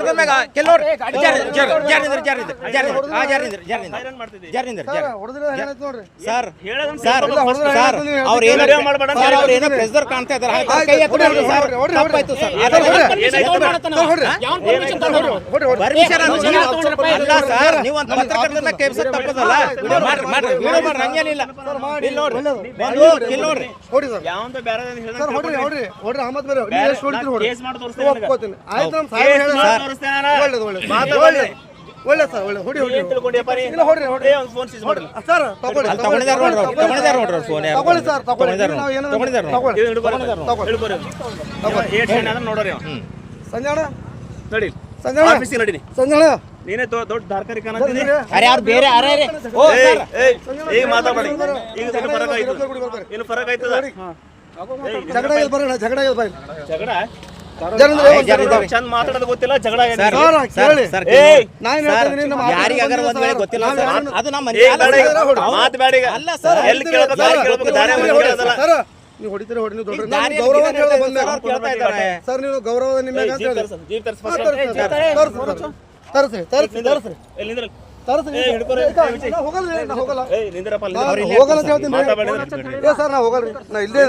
ಪತ್ರಕರ್ತರ ಮ್ಯಾಗ ಕೆಲವ್ರು. ಜಾರಿಂದ್ರ ಜಾರಿಂದ್ರ ಜಾರಿಂದ್ರ ಆ ಜಾರಿಂದ್ರ ಜಾರಿಂದ್ರ ಹೈರಾಣ್ ಮಾಡ್ತಿದ್ದಿ ಜಾರಿಂದ್ರ ಹೊಡೆದ್ರೆ ಹೇಳತ್ ನೋಡ್ರಿ. Sir sir sir. ಅವ್ರು ಏನೋ ಮಾಡ್ಬೇಡ ಅಂತ ಸರ್ ಅವ್ರು ಏನೋ ಪ್ರೆಸರ್ ಕಾಣ್ತಾ ಇದ್ದಾರೆ ಕೈ ಎತ್ತಿ ಸರ್. ತಪ್ಪಾಯ್ತು ಸರ್. ಪರ್ಮಿಷನ್ ಅಲ್ಲ ಸರ್. ನೀವು ಒಂದು ತಪ್ಪದಲ್ಲ ಮಾಡ್ರಿ ಮಾಡ್ರಿ. ವಿಡಿಯೋ ಮಾಡ್ರಿ ಹಂಗೇನಿಲ್ಲ. ಇಲ್ಲಿ ನೋಡ್ರಿ ಬಂದು ಇಲ್ಲಿ ನೋಡ್ರಿ ಸರ್ ಯಾವಂತ ಬೇರೆ ಸರ್ ಹೊಡ್ರಿ ಹೊಡ್ರಿ ಹೊಡ್ರಿ ಅಹಮದ್ ಬೇರೆ ಕೇಸ್ ಮಾಡಿ ತೋರಿಸ್ತೀನಿ ಆಯ್ತು ನಮ್ಮ ಸಾಹೇಬ್ ಮಾಡಿ ಹೇಳಿ ತೋರಿಸ್ತೀನಿ ನಾನು. ಒಳ್ಳೇದು ಒಳ್ಳೇದು. ಮಾತಾಡ್ಬೇಡಿ. ಒಳ್ಳೇದು ಒಳ್ಳೇದು ಸರ್ ಒಳ್ಳೆ. ಹೊಡಿ ಹೊಡಿ. ಏನ್ ತಿಳ್ಕೊಂಡ್ಯಪ್ಪ ನೀ? ಇಲ್ಲ ಹೊಡ್ರಿ ಹೊಡ್ರಿ. ಏ, ಒಂದು ಫೋನ್ ಸೀಸ್ ಸರ್ ತಗೊಳ್ಳಿ ಅಲ್ಲಿ ತಗೊಂಡಿದ್ದಾರೆ ನೋಡ್ರಿ ಅವ್ರು. ತಗೊಂಡಿದ್ದಾರೆ ನೋಡ್ರಿ ಅವ್ರು ಫೋನ್ ಯಾರು? ತಗೊಳ್ಳಿ ಸರ್ ತಗೊಳ್ಳಿ. ತಗೊಂಡಿದ್ದಾರೆ ನಾವು ಏನಾದ್ರು ತಗೊಂಡಿದ್ದಾರೆ ನೋಡಿ. ತಗೊಳ್ಳಿ. ಹಿಡ್ಕೊರಿ. ತಗೊಳ್ಳಿ. ಹಿಡ್ಕೊರಿ. ಏಟ್ ಹೆಣ್ಣು ಅಂದ್ರೆ ನೋಡೋರಿ ಅವ. ಸಂಜಾಣ? ನಡಿ. ಸಂಜಾಣ? ಆಫೀಸಿಗೆ ಸಂಜಾಣ? ನೀನೇ ದೊ- ದೊಡ್ಡ ಧಾರ್ಕರಿ ಕಾಣತ್ತೀನಿ ಅರೆ ಅವ್ರು ಬೇರೆ ಅರೆ ಅರೆ. ಓ ಸರ್. ಈಗ ಮಾತಾಡ್ಬೇಡಿ ಈಗ ಫರಕ್ ಆಯ್ತು ಇನ್ನು ಫರಕ್ ಆಯ್ತದ? ಜಗಳ ಬರೋಣ ಜಗಳ ಆಗಿದೆ ಬರ್ರಿ ಜಗಳ? ಚಂದ ಮಾತಾಡೋದು ಗೊತ್ತಿಲ್ಲ ಜಗಳ ನಮ್ಮ ಒಂದ್ ವೇಳೆ ಗೊತ್ತಿಲ್ಲ ಅದು ಮಾತ್ ಬೇಡ ಅಲ್ಲ ಸರ್ ಎಲ್ಲಿ ಕೇಳ್ಬೇಕು ಕೇಳ್ಬೇಕು ದಾರಿ ಕೇಳೋದಲ್ಲ. ನೀವು ಹೊಡಿತೀರಿ ಹೊಡಿ ನೀವು ದೊಡ್ಡ ಗೌರವ. ಸರ್? ನೀವು ಗೌರವ ಹೋಗಲ್ಲ ಹೋಗಲ್ಲ. ಹೋಗಲ್ಲ ಅಂತ ಹೇಳ್ತೀನಿ. ಸರ್ ನಾ ಹೋಗಲ್ಲ. ನಾ ಇಲ್ಲೇ.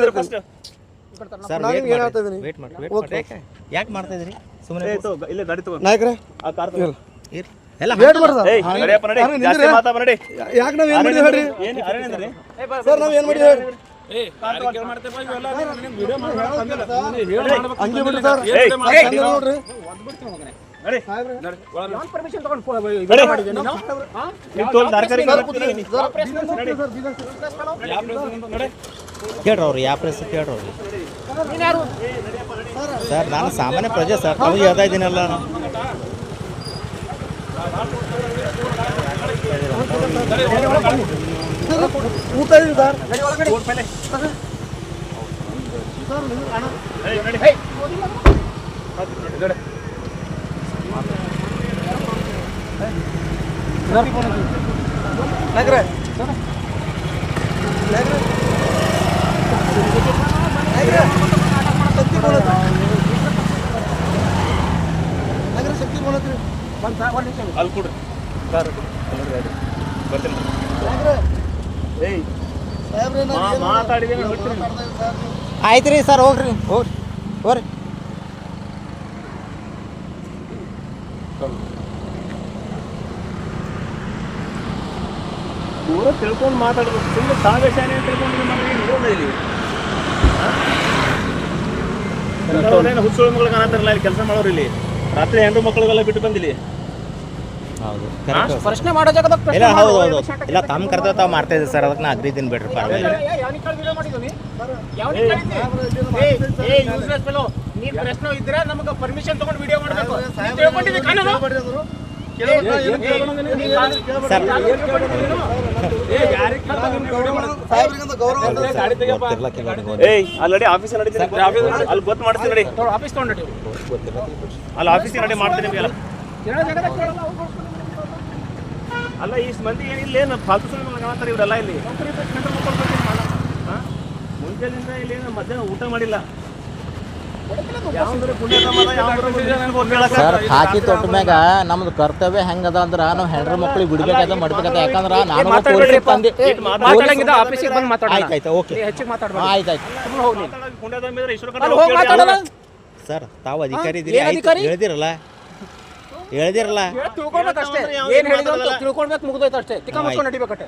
ಸರ್ ನಾನು ಏನ್ ಹೇಳ್ತಾ ಇದೀನಿ? ವೇಟ್ ಮಾಡಿ ವೇಟ್. ಮಾಡಿ ಯಾಕೆ ಯಾಕೆ ಮಾಡ್ತಾ ಇದ್ರಿ ಸುಮ್ಮನೆ ಇಲ್ಲೇ ಗಾಡಿ ತಗೋ. ನಾಯಕರೇ ಆ ಕಾರ್ ತಗೋ. ಎಲ್ಲ ವೇಟ್ ಮಾಡಿ ಸರ್ ಏಯ್, ನಡಿಯಪ್ಪ, ನಡಿ. ಜಾಸ್ತಿ. ಮಾತಾಡ್ಬೇಡ, ನಡಿ. ಯಾಕೆ ನಾವ್ ಏನ್ ಮಾಡಿದ್ವಿ ಹೇಳ್ರಿ ಏನ್ ಅರೆ ನಿಂದ್ರಿ? ಸರ್ ನಾವ್ ಏನ್ ಮಾಡಿದ್ವಿ ಹೇಳ್ರಿ ಹಂಗೆ ಬಿಡ್ರಿ ಸರ್ ನೋಡ್ರಿ ನಡಿ. ಸಾಹೇಬ್ರೆ. ಕೇಳ್ರಿ ಅವ್ರು ಯಾವ ಪ್ರೆಸ್ ಕೇಳ್ರಿ ಅವ್ರು ಸರ್ ನಾನು ಸಾಮಾನ್ಯ ಪ್ರಜೆ ಸರ್ ನಾವು ಹೇಳ್ತಾ ಇದ್ದೀನಲ್ಲ. ಊಟ ಇದೆ ಸರ್. ಏಯ್, ನಡಿ. ನಾಯಕರೇ ಶಕ್ತಿ ಬೋಲತ್ರಿ ನಾಯಕರೇ ಶಕ್ತಿ ಬೋಲತ್ರಿ ಅಲ್ಲಿ ಕೊಡ್ರಿ. ಸರ್. ಬರ್ತೀನಿ. ಏಯ್, ಸಾಹೇಬ್ರೆ ಆಯ್ತು ರೀ ಸರ್ ಹೋಗ್ರಿ ಹೋಗ್ರಿ ಹೋಗ್ರಿ ದೂರ ತಿಳ್ಕೊಂಡು ಮಾತಾಡ್ಬೇಕು ಸುಮ್ಮನೆ ಸಾಗಶಾನೆ ತಿಳ್ಕೊಂಡು ನಮಗೆ ಇರೋಲ್ಲ ಇಲ್ಲಿ ಅವ್ರೇನು ಹುಚ್ಚು ಮಗಳು ಕಾಣತ್ತಾರಲ್ಲ ಇಲ್ಲಿ ಕೆಲಸ ಮಾಡೋರು ಇಲ್ಲಿ ರಾತ್ರಿ ಹೆಣ್ಣು ಮಕ್ಕಳಿಗೆಲ್ಲ ಬಿಟ್ಟು ಬಂದಿಲ್ಲಿ ಹೌದು ಪ್ರಶ್ನೆ ಮಾಡೋ ಜಾಗದಾಗ ಇಲ್ಲ ಹೌದು ಹೌದು ಇಲ್ಲ ತಮ್ಮ ಕರ್ತವ್ಯ ತಾವು ಮಾಡ್ತಾ ಇದ್ದೀವಿ ಸರ್ ಅದಕ್ಕೆ ನಾ ಅಗ್ರಿದ್ದೀನಿ ಬಿಡ್ರಿ ಪರವಾಗಿಲ್ಲ ನೀನ್ ಪ್ರಶ್ನೆ ಇದ್ರೆ ನಮಗೆ ಪರ್ಮಿಷನ್ ತಗೊಂಡು ವಿಡಿಯೋ ಮಾಡಬೇಕು ತಿಳ್ಕೊಂಡಿದ್ದೆ ಕಾನೂನು ಏನು ಏನು ಸರ್ ಗೌರವ ಅಂತ ಗೊತ್ತಿರ್ಲ ಕೆಲವ್ರಿಗೆ ಗೊತ್ತಿಲ್ಲ. ಏಯ್ ಅಲ್ಲಿ ಆಫೀಸ್ ನಡೀತೀನಿ. ಅಲ್ಲಿ ಗೊತ್ತು ಮಾಡ್ತೀನಿ ನಡಿ. ಆಫೀಸ್ ತಗೊಂಡಿ ಅಲ್ಲಿ ಆಫೀಸ್ ನಡಿ ಮಾಡ್ತೀನಿ ನಿಮಗೆಲ್ಲ. ಅಲ್ಲ ಇಷ್ಟು ಮಂದಿ ಏನಿಲ್ಲ ಏನು ಫಾಲ್ತು ಸುಮ್ಮನೆ ಇವರೆಲ್ಲ ಇಲ್ಲಿ? ಮುಂಚೆಲಿಂದ ಮುಂಜಾನೆಯಿಂದ ಇಲ್ಲಿ ಏನು ಮಧ್ಯಾಹ್ನ ಊಟ ಮಾಡಿಲ್ಲ. ಸರ್ ಹಾಕಿ ತೊಟ್ಟ ಮ್ಯಾಗ ನಮ್ದು ಕರ್ತವ್ಯ ಹೆಂಗದ ಅಂದ್ರ ನಾವು ಹೆಣ್ರ ಮಕ್ಳಿಗೆ ಬಿಡ್ಬೇಕಾದ ಮಾಡ್ಬೇಕಾದ ಯಾಕಂದ್ರ ನಾನು ತಂದೆ. ಓಕೆ. ಸರ್ ತಾವು ಅಧಿಕಾರಿ ಇದ್ದೀರಿ. ಹೇಳಿದಿರಲ್ಲ? ಹೇಳ್ದಿರಲ್ಲ. ಹೇಳ್ದಿರಲ್ಲ. ತಿಳ್ಕೊಳ್ಬೇಕು ಅಷ್ಟೇ ಏನು ಹೇಳಿದ್ರು ಮಾತಾಡಲ್ಲ. ತಿಳ್ಕೊಳ್ಬೇಕು ಮುಗ್ದೋಯ್ತು ಅಷ್ಟೇ. ತಿಕ್ಕ ಮುಚ್ಕೊಂಡು ನಡಿಬೇಕಟ್ಟೆ